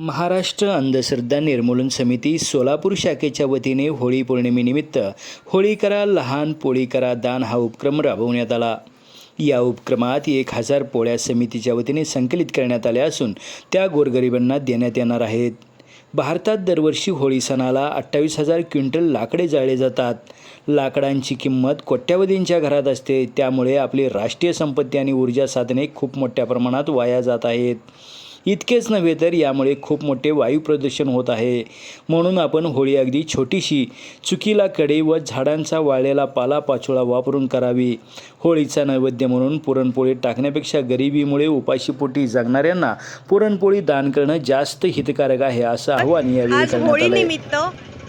महाराष्ट्र अंधश्रद्धा निर्मूलन समिती सोलापूर शाखेच्या वतीने होळी पौर्णिमेनिमित्त होळी करा लहान पोळी करा दान हा उपक्रम राबवण्यात आला. या उपक्रमात एक हजार पोळ्या समितीच्या वतीने संकलित करण्यात आल्या असून त्या गोरगरिबांना देण्यात येणार आहेत. भारतात दरवर्षी होळी सणाला अठ्ठावीस हजार क्विंटल लाकडे जाळले जातात. लाकडांची किंमत कोट्यावधींच्या घरात असते त्यामुळे आपली राष्ट्रीय संपत्ती आणि ऊर्जा साधने खूप मोठ्या प्रमाणात वाया जात आहेत. इतकेच नव्हे तर यामुळे खूप मोठे वायू प्रदूषण होत आहे. म्हणून आपण होळी अगदी छोटीशी चुकीला कडे व झाडांचा वाळलेला पालापाचोळा वापरून करावी. होळीचा नैवेद्य म्हणून पुरणपोळी टाकण्यापेक्षा गरिबीमुळे उपाशीपोटी जगणाऱ्यांना पुरणपोळी दान करणं जास्त हितकारक आहे असं आव्हान यावेळी आज करण्यात होळी आलं निमित्त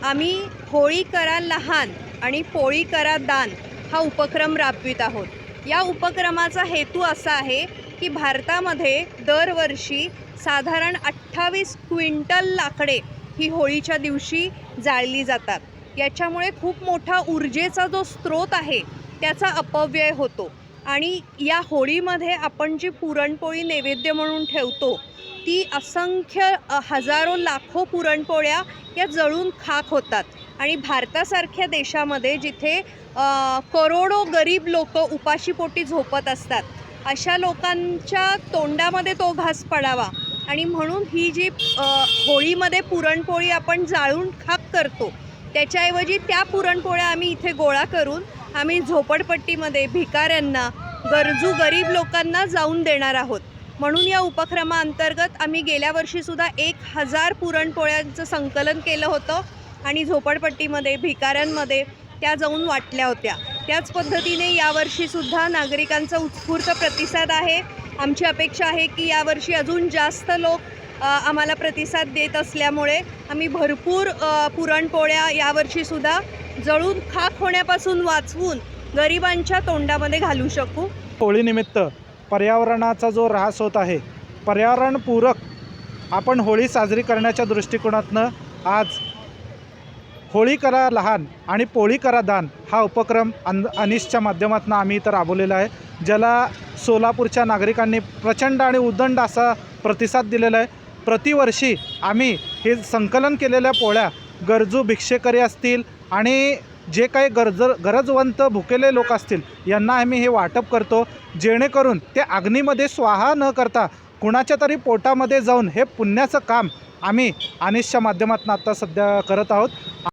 आम्ही होळी करा लहान आणि पोळी करा दान हा उपक्रम राबवित आहोत. या उपक्रमाचा हेतू असा आहे की भारतामध्ये दरवर्षी साधारण अठ्ठावीस क्विंटल लाकडे ही होळीच्या दिवशी जाळली जातात. याच्यामुळे खूप मोठा ऊर्जेचा जो स्रोत आहे त्याचा अपव्यय होतो. आणि या होळीमध्ये आपण जी पुरणपोळी नैवेद्य म्हणून ठेवतो ती असंख्य हजारो लाखो पुरणपोळ्या या जळून खाक होतात. आणि भारतासारख्या देशामध्ये जिथे करोडो गरीब लोक उपाशीपोटी झोपत असतात अशा लोकांच्या तोंडामध्ये तो घास पडावा. आणि म्हणून ही जी होळीमध्ये पुरणपोळी आपण जाळून खाक करतो त्याच्याऐवजी त्या पुरणपोळ्या आम्ही इथे गोळा करून आम्ही झोपडपट्टीमध्ये भिकाऱ्यांना गरजू गरीब लोकांना जाऊन देणार आहोत. म्हणून या उपक्रमाअंतर्गत आम्ही गेल्या वर्षीसुद्धा एक हजार पुरणपोळ्यांचं संकलन केलं होतं आणि झोपडपट्टीमध्ये भिकाऱ्यांमध्ये त्या जाऊन वाटल्या होत्या. त्याच पद्धतीने यावर्षीसुद्धा नागरिकांचा उत्स्फूर्त प्रतिसाद आहे. आमची अपेक्षा आहे की यावर्षी अजून जास्त लोक आम्हाला प्रतिसाद देत असल्यामुळे आम्ही भरपूर पुरणपोळ्या यावर्षीसुद्धा जळून खाक होण्यापासून वाचवून गरिबांच्या तोंडामध्ये घालू शकू. होळीनिमित्त पर्यावरणाचा जो ऱ्हास होत आहे पर्यावरणपूरक आपण होळी साजरी करण्याच्या दृष्टिकोनातनं आज होळी करा लहान आणि पोळी करा दान हा उपक्रम अन अनिशच्या माध्यमातून आम्ही इथं राबवलेला आहे ज्याला सोलापूरच्या नागरिकांनी प्रचंड आणि उदंड असा प्रतिसाद दिलेला आहे. प्रतिवर्षी आम्ही हे संकलन केलेल्या पोळ्या गरजू भिक्षेकरी असतील आणि जे काही गरज गरजवंत भुकेले लोक असतील यांना आम्ही हे वाटप करतो जेणेकरून ते अग्नीमध्ये स्वाहा न करता कुणाच्या तरी पोटामध्ये जाऊन हे पुण्याचं काम आम्ही अनिशच्या माध्यमातून आता सध्या करत आहोत.